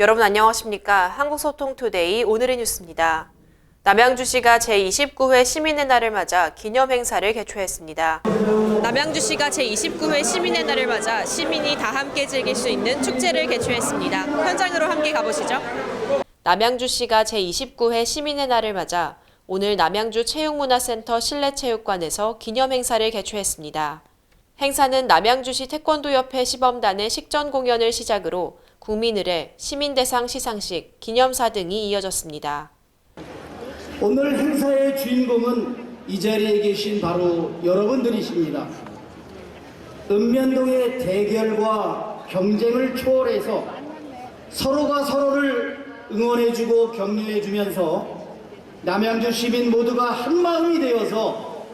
여러분 안녕하십니까? 한국소통투데이 오늘의 뉴스입니다. 남양주시가 제29회 시민의 날을 맞아 기념 행사를 개최했습니다. 남양주시가 제29회 시민의 날을 맞아 시민이 다 함께 즐길 수 있는 축제를 개최했습니다. 현장으로 함께 가보시죠. 남양주시가 제29회 시민의 날을 맞아 오늘 남양주 체육문화센터 실내체육관에서 기념 행사를 개최했습니다. 행사는 남양주시 태권도협회 시범단의 식전 공연을 시작으로 국민의례, 시민대상 시상식, 기념사 등이 이어졌습니다. 오늘 행사의 주인공은 이 자리에 계신 바로 여러분들이십니다. 읍면동의 대결과 경쟁을 초월해서 서로가 서로를 응원해주고 격려해주면서 남양주 시민 모두가 한마음이 되어서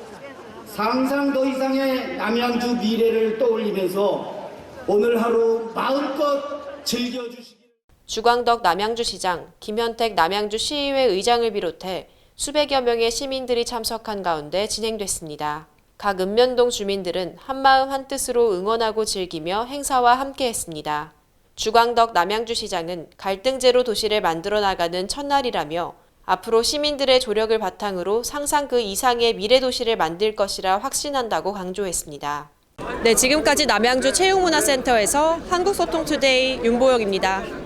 상상 더 이상의 남양주 미래를 떠올리면서 오늘 하루 마음껏 즐겨주시기 주광덕 남양주시장, 김현택 남양주 시의회 의장을 비롯해 수백여 명의 시민들이 참석한 가운데 진행됐습니다. 각 읍면동 주민들은 한마음 한뜻으로 응원하고 즐기며 행사와 함께했습니다. 주광덕 남양주시장은 갈등제로 도시를 만들어 나가는 첫날이라며 앞으로 시민들의 조력을 바탕으로 상상 그 이상의 미래 도시를 만들 것이라 확신한다고 강조했습니다. 네, 지금까지 남양주 체육문화센터에서 한국소통투데이 윤보영입니다.